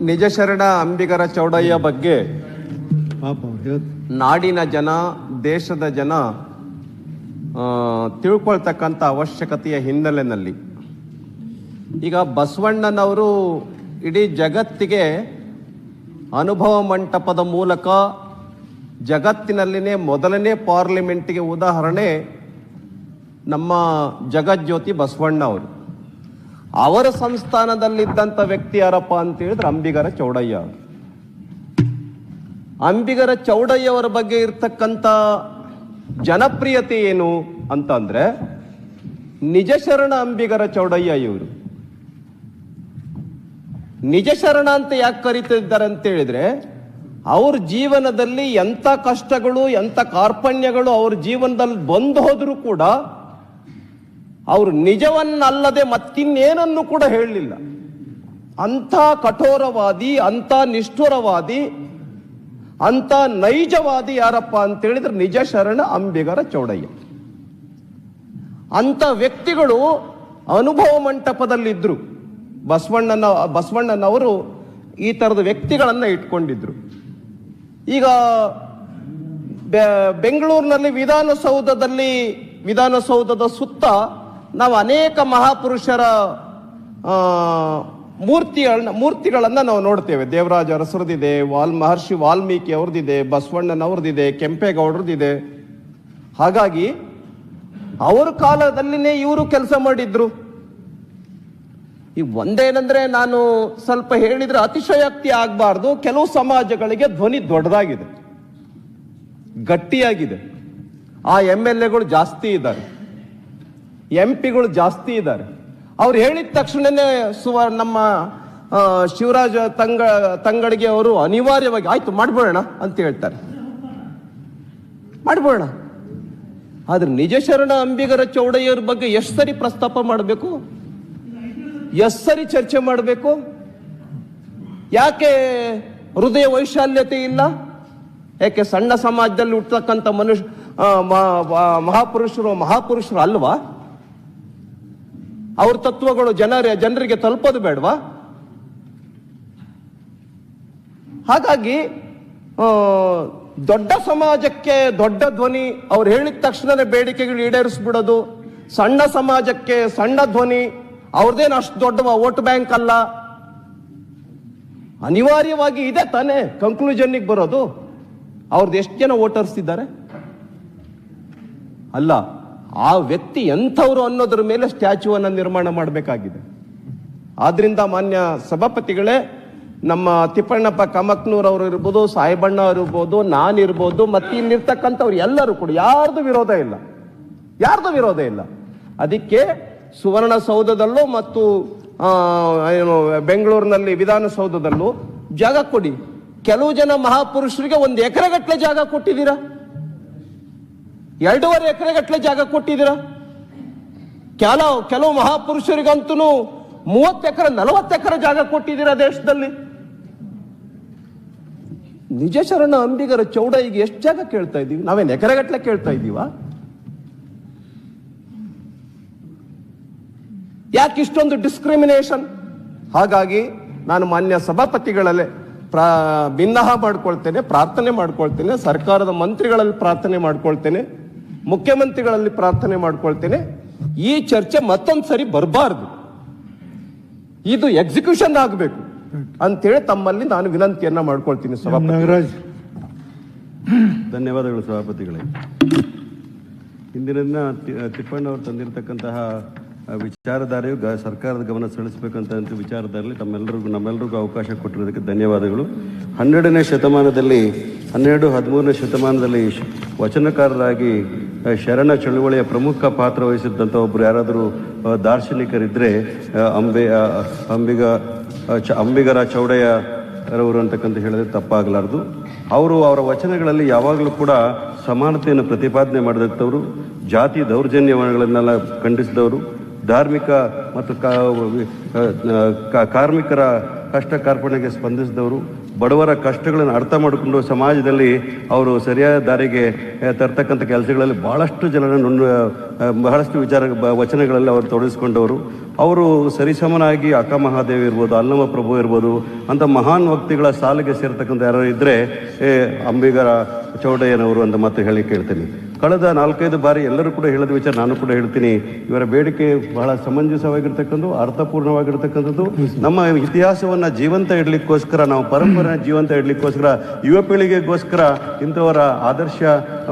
ನಿಜಶರಣ ಅಂಬಿಗರ ಚೌಡಯ್ಯ ಬಗ್ಗೆ ನಾಡಿನ ಜನ ದೇಶದ ಜನ ತಿಳ್ಕೊಳ್ತಕ್ಕಂಥ ಅವಶ್ಯಕತೆಯ ಹಿನ್ನೆಲೆಯಲ್ಲಿ ಈಗ ಬಸವಣ್ಣನವರು ಇಡೀ ಜಗತ್ತಿಗೆ ಅನುಭವ ಮಂಟಪದ ಮೂಲಕ ಜಗತ್ತಿನಲ್ಲಿನೇ ಮೊದಲನೇ ಪಾರ್ಲಿಮೆಂಟ್ಗೆ ಉದಾಹರಣೆ ನಮ್ಮ ಜಗಜ್ಯೋತಿ ಬಸವಣ್ಣ ಅವರು ಅವರ ಸಂಸ್ಥಾನದಲ್ಲಿದ್ದಂಥ ವ್ಯಕ್ತಿ ಯಾರಪ್ಪ ಅಂತ ಹೇಳಿದ್ರೆ ಅಂಬಿಗರ ಚೌಡಯ್ಯ. ಅಂಬಿಗರ ಚೌಡಯ್ಯ ಅವರ ಬಗ್ಗೆ ಇರ್ತಕ್ಕಂಥ ಜನಪ್ರಿಯತೆ ಏನು ಅಂತಂದ್ರೆ ನಿಜ ಶರಣ ಅಂಬಿಗರ ಚೌಡಯ್ಯ ಇವರು. ನಿಜ ಶರಣ ಅಂತ ಯಾಕೆ ಕರಿತಿದ್ದಾರೆ ಅಂತ ಹೇಳಿದ್ರೆ ಅವ್ರ ಜೀವನದಲ್ಲಿ ಎಂಥ ಕಷ್ಟಗಳು ಎಂಥ ಕಾರ್ಪಣ್ಯಗಳು ಅವ್ರ ಜೀವನದಲ್ಲಿ ಬಂದು ಕೂಡ ಅವರು ನಿಜವನ್ನಲ್ಲದೆ ಮತ್ತಿನ್ನೇನನ್ನು ಕೂಡ ಹೇಳಲಿಲ್ಲ. ಅಂಥ ಕಠೋರವಾದಿ, ಅಂಥ ನಿಷ್ಠುರವಾದಿ, ಅಂಥ ನೈಜವಾದಿ ಯಾರಪ್ಪ ಅಂತ ಹೇಳಿದ್ರೆ ನಿಜ ಶರಣ ಅಂಬಿಗರ ಚೌಡಯ್ಯ. ಅಂಥ ವ್ಯಕ್ತಿಗಳು ಅನುಭವ ಮಂಟಪದಲ್ಲಿದ್ದರು ಬಸವಣ್ಣನ, ಬಸವಣ್ಣನವರು ಈ ತರದ ವ್ಯಕ್ತಿಗಳನ್ನು ಇಟ್ಕೊಂಡಿದ್ರು. ಈಗ ಬೆಂಗಳೂರಿನಲ್ಲಿ ವಿಧಾನಸೌಧದಲ್ಲಿ, ವಿಧಾನಸೌಧದ ಸುತ್ತ ನಾವು ಅನೇಕ ಮಹಾಪುರುಷರ ಮೂರ್ತಿಗಳನ್ನ, ಮೂರ್ತಿಗಳನ್ನು ನಾವು ನೋಡ್ತೇವೆ. ದೇವರಾಜ ಅರಸರದಿದೆ, ವಾಲ್ ಮಹರ್ಷಿ ವಾಲ್ಮೀಕಿ ಅವ್ರದ್ದಿದೆ ಬಸವಣ್ಣನವ್ರದ್ದಿದೆ ಕೆಂಪೇಗೌಡರದಿದೆ. ಹಾಗಾಗಿ ಅವರ ಕಾಲದಲ್ಲಿನೇ ಇವರು ಕೆಲಸ ಮಾಡಿದ್ರು. ಈ ಒಂದೇನಂದ್ರೆ ನಾನು ಸ್ವಲ್ಪ ಹೇಳಿದ್ರೆ ಅತಿಶಯೋಕ್ತಿ ಆಗಬಾರ್ದು. ಕೆಲವು ಸಮಾಜಗಳಿಗೆ ಧ್ವನಿ ದೊಡ್ಡದಾಗಿದೆ. ಗಟ್ಟಿಯಾಗಿದೆ. ಆ ಎಂ ಎಲ್ ಎಗಳು ಜಾಸ್ತಿ ಇದ್ದಾರೆ. ಎಂ ಪಿಗಳು ಜಾಸ್ತಿ ಇದ್ದಾರೆ. ಅವ್ರು ಹೇಳಿದ ತಕ್ಷಣನೇ ಸುವ ನಮ್ಮ ಶಿವರಾಜ ತಂಗ, ತಂಗಡಿಗೆ ಅವರು ಅನಿವಾರ್ಯವಾಗಿ ಆಯ್ತು ಮಾಡ್ಬೋಣ ಅಂತ ಹೇಳ್ತಾರೆ. ಮಾಡ್ಬೋಣ ಆದ್ರೆ ನಿಜ ಶರಣ ಅಂಬಿಗರ ಚೌಡಯ್ಯರ ಬಗ್ಗೆ ಎಷ್ಟು ಸರಿ ಪ್ರಸ್ತಾಪ ಮಾಡಬೇಕು? ಎಷ್ಟು ಸರಿ ಚರ್ಚೆ ಮಾಡಬೇಕು? ಯಾಕೆ ಹೃದಯ ವೈಶಾಲ್ಯತೆ ಇಲ್ಲ? ಯಾಕೆ ಸಣ್ಣ ಸಮಾಜದಲ್ಲಿ ಹುಟ್ಟತಕ್ಕಂಥ ಮನುಷ್ಯ ಮಹಾಪುರುಷರು ಮಹಾಪುರುಷರು ಅಲ್ವಾ? ಅವ್ರ ತತ್ವಗಳು ಜನರ ಜನರಿಗೆ ತಲುಪೋದು ಬೇಡವಾ? ಹಾಗಾಗಿ ದೊಡ್ಡ ಸಮಾಜಕ್ಕೆ ದೊಡ್ಡ ಧ್ವನಿ, ಅವ್ರು ಹೇಳಿದ ತಕ್ಷಣನೇ ಬೇಡಿಕೆಗಳು ಈಡೇರಿಸ್ಬಿಡೋದು. ಸಣ್ಣ ಸಮಾಜಕ್ಕೆ ಸಣ್ಣ ಧ್ವನಿ ಅವ್ರದ್ದೇನು ಅಷ್ಟು ದೊಡ್ಡ ವೋಟ್ ಬ್ಯಾಂಕ್ ಅಲ್ಲ. ಅನಿವಾರ್ಯವಾಗಿ ಇದೆ ತಾನೇ ಕನ್ಕ್ಲೂಷನ್ಗೆ ಬರೋದು. ಅವ್ರದ್ದು ಎಷ್ಟು ಜನ ವೋಟರ್ಸ್ ಇದ್ದಾರೆ? ಅಲ್ಲ ಆ ವ್ಯಕ್ತಿ ಎಂಥವ್ರು ಅನ್ನೋದ್ರ ಮೇಲೆ ಸ್ಟ್ಯಾಚ್ಯೂವನ್ನು ನಿರ್ಮಾಣ ಮಾಡಬೇಕಾಗಿದೆ. ಆದ್ರಿಂದ ಮಾನ್ಯ ಸಭಾಪತಿಗಳೇ, ನಮ್ಮ ತಿಪ್ಪಣ್ಣಪ್ಪ ಕಮಕ್ನೂರ್ ಅವರು ಇರ್ಬೋದು, ಸಾಯಿಬಣ್ಣ ಇರ್ಬೋದು ನಾನಿರ್ಬೋದು ಮತ್ತೆ ಇಲ್ಲಿರ್ತಕ್ಕಂಥವ್ರು ಎಲ್ಲರೂ ಕೂಡ ಯಾರ್ದು ವಿರೋಧ ಇಲ್ಲ. ಯಾರ್ದು ವಿರೋಧ ಇಲ್ಲ. ಅದಕ್ಕೆ ಸುವರ್ಣಸೌಧದಲ್ಲೂ ಮತ್ತು ಬೆಂಗಳೂರಿನಲ್ಲಿ ವಿಧಾನಸೌಧದಲ್ಲೂ ಜಾಗ ಕೊಡಿ. ಕೆಲವು ಜನ ಮಹಾಪುರುಷರಿಗೆ ಒಂದು ಎಕರೆಗಟ್ಟಲೆ ಜಾಗ ಕೊಟ್ಟಿದ್ದೀರಾ? ಎರಡೂವರೆ ಎಕರೆಗಟ್ಟಲೆ ಜಾಗ ಕೊಟ್ಟಿದ್ದೀರ? ಕೆಲವು ಕೆಲವು ಮಹಾಪುರುಷರಿಗಂತೂ ಮೂವತ್ತು ಎಕರೆ, ನಲವತ್ತು ಎಕರೆ ಜಾಗ ಕೊಟ್ಟಿದ್ದೀರ ದೇಶದಲ್ಲಿ? ನಿಜ ಶರಣ ಅಂಬಿಗರ ಚೌಡಯ್ಯಗೆ ಎಷ್ಟು ಜಾಗ ಕೇಳ್ತಾ ಇದ್ದೀವಿ? ನಾವೇನು ಎಕರೆಗಟ್ಟಲೆ ಕೇಳ್ತಾ ಇದ್ದೀವ? ಯಾಕೆ ಇಷ್ಟೊಂದು ಡಿಸ್ಕ್ರಿಮಿನೇಷನ್ ಹಾಗಾಗಿ ನಾನು ಮಾನ್ಯ ಸಭಾಪತಿಗಳಲ್ಲೇ ಪ್ರಾ ಭಿನ್ನಹ ಮಾಡ್ಕೊಳ್ತೇನೆ, ಪ್ರಾರ್ಥನೆ ಮಾಡ್ಕೊಳ್ತೇನೆ, ಸರ್ಕಾರದ ಮಂತ್ರಿಗಳಲ್ಲಿ ಪ್ರಾರ್ಥನೆ ಮಾಡ್ಕೊಳ್ತೇನೆ. ಮುಖ್ಯಮಂತ್ರಿಗಳಲ್ಲಿ ಪ್ರಾರ್ಥನೆ ಮಾಡ್ಕೊಳ್ತೇನೆ. ಈ ಚರ್ಚೆ ಮತ್ತೊಂದು ಸರಿ ಬರಬಾರ್ದು. ಇದು ಎಕ್ಸಿಕ್ಯೂಷನ್ ಆಗಬೇಕು. ಅಂತೇಳಿ ತಮ್ಮಲ್ಲಿ ನಾನು ವಿನಂತಿಯನ್ನ ಮಾಡ್ಕೊಳ್ತೀನಿ ಸಭಾಪತಿ. ನಾಗರಾಜ್. ಧನ್ಯವಾದಗಳು ಸಭಾಪತಿಗಳೇ. ಹಿಂದಿನ ದಿನ ಅವರು ತಿಪ್ಪಣ್ಣವರು ತಂದಿರತಕ್ಕಂತಹ ವಿಚಾರಧಾರೆಯು ಗ ಸರ್ಕಾರದ ಗಮನ ಸೆಳೆಸಬೇಕಂತ ವಿಚಾರಧಾರೆಯಲ್ಲಿ ತಮ್ಮೆಲ್ಲರಿಗೂ ನಮ್ಮೆಲ್ಲರಿಗೂ ಅವಕಾಶ ಕೊಟ್ಟಿರೋದಕ್ಕೆ ಧನ್ಯವಾದಗಳು. ಹನ್ನೆರಡನೇ ಶತಮಾನದಲ್ಲಿ ಹನ್ನೆರಡು ಹದಿಮೂರನೇ ಶತಮಾನದಲ್ಲಿ ವಚನಕಾರರಾಗಿ ಶರಣ ಚಳುವಳಿಯ ಪ್ರಮುಖ ಪಾತ್ರ ವಹಿಸಿದ್ದಂಥ ಒಬ್ಬರು ಯಾರಾದರೂ ದಾರ್ಶನಿಕರಿದ್ದರೆ ಅಂಬೆ ಅಂಬಿಗ ಚ, ಅಂಬಿಗರ ಚೌಡಯ್ಯರವರು ರವರು ಹೇಳಿದರೆ ಹೇಳಿದ್ರೆ ತಪ್ಪಾಗಲಾರ್ದು. ಅವರು ಅವರ ವಚನಗಳಲ್ಲಿ ಯಾವಾಗಲೂ ಕೂಡ ಸಮಾನತೆಯನ್ನು ಪ್ರತಿಪಾದನೆ ಮಾಡಿದಂಥವರು ಜಾತಿ ದೌರ್ಜನ್ಯವನ್ನೆಲ್ಲ ಖಂಡಿಸಿದವರು, ಧಾರ್ಮಿಕ ಮತ್ತು ಕಾರ್ಮಿಕರ ಕಷ್ಟ ಕಾರ್ಪಣೆಗೆ ಸ್ಪಂದಿಸಿದವರು ಬಡವರ ಕಷ್ಟಗಳನ್ನು ಅರ್ಥ ಮಾಡಿಕೊಂಡು ಸಮಾಜದಲ್ಲಿ ಅವರು ಸರಿಯಾದ ದಾರಿಗೆ ತರ್ತಕ್ಕಂಥ ಕೆಲಸಗಳಲ್ಲಿ ಭಾಳಷ್ಟು ಜನರನ್ನು ಬಹಳಷ್ಟು ವಿಚಾರ ವಚನಗಳಲ್ಲಿ ಅವರು ತೊಡಗಿಸ್ಕೊಂಡವರು. ಅವರು ಸರಿಸಮನಾಗಿ ಅಕ್ಕ ಮಹಾದೇವಿ ಇರ್ಬೋದು ಅಲ್ಲಮ ಪ್ರಭು ಇರ್ಬೋದು, ಅಂತ ಮಹಾನ್ ವ್ಯಕ್ತಿಗಳ ಸಾಲಿಗೆ ಸೇರ್ತಕ್ಕಂಥ ಯಾರು ಇದ್ದರೆ ಅಂಬಿಗರ ಚೌಡಯ್ಯನವರು ಅಂತ ಮತ್ತೆ ಹೇಳಿ ಕೇಳ್ತೀನಿ. ಕಳೆದ ನಾಲ್ಕೈದು ಬಾರಿ ಎಲ್ಲರೂ ಕೂಡ ಹೇಳಿದ ವಿಚಾರ ನಾನು ಕೂಡ ಹೇಳ್ತೀನಿ. ಇವರ ಬೇಡಿಕೆ ಬಹಳ ಸಮಂಜಸವಾಗಿರ್ತಕ್ಕಂಥದ್ದು, ಅರ್ಥಪೂರ್ಣವಾಗಿರ್ತಕ್ಕಂಥದ್ದು. ನಮ್ಮ ಇತಿಹಾಸವನ್ನು ಜೀವಂತ ಇಡಲಿಕ್ಕೋಸ್ಕರ, ನಾವು ಪರಂಪರೆ ಜೀವಂತ ಇಡಲಿಕ್ಕೋಸ್ಕರ, ಯುವ ಪೀಳಿಗೆಗೋಸ್ಕರ ಇಂಥವರ ಆದರ್ಶ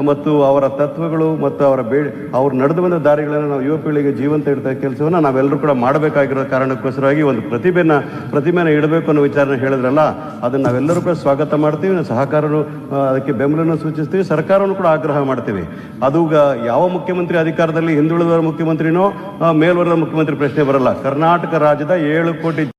ಮತ್ತು ಅವರ ತತ್ವಗಳು ಮತ್ತು ಅವರ ಬೇ, ಅವ್ರು ನಡೆದು ಬಂದ ದಾರಿಗಳನ್ನು ನಾವು ಯುವ ಪೀಳಿಗೆ ಜೀವಂತ ಇಡ್ತಾ ಕೆಲಸವನ್ನು ನಾವೆಲ್ಲರೂ ಕೂಡ ಮಾಡಬೇಕಾಗಿರೋ ಕಾರಣಕ್ಕೋಸ್ಕರವಾಗಿ ಒಂದು ಪ್ರತಿಭೆನ ಪ್ರತಿಭೆನ ಇಡಬೇಕು ಅನ್ನೋ ವಿಚಾರನ ಹೇಳಿದ್ರಲ್ಲ, ಅದನ್ನು ನಾವೆಲ್ಲರೂ ಕೂಡ ಸ್ವಾಗತ ಮಾಡ್ತೀವಿ. ಸಹಕಾರರು ಅದಕ್ಕೆ ಬೆಂಬಲವನ್ನು ಸೂಚಿಸ್ತೀವಿ. ಸರ್ಕಾರವನ್ನು ಕೂಡ ಆಗ್ರಹ ಮಾಡ್ತೀವಿ. ಅದು ಯಾವ ಮುಖ್ಯಮಂತ್ರಿ ಅಧಿಕಾರದಲ್ಲಿ ಹಿಂದುಳಿದ ಮುಖ್ಯಮಂತ್ರಿನೋ ಮೇಲ್ವರ್ಗದ ಮುಖ್ಯಮಂತ್ರಿ ಪ್ರಶ್ನೆ ಬರಲ್ಲ. ಕರ್ನಾಟಕ ರಾಜ್ಯದ ಏಳು ಕೋಟಿ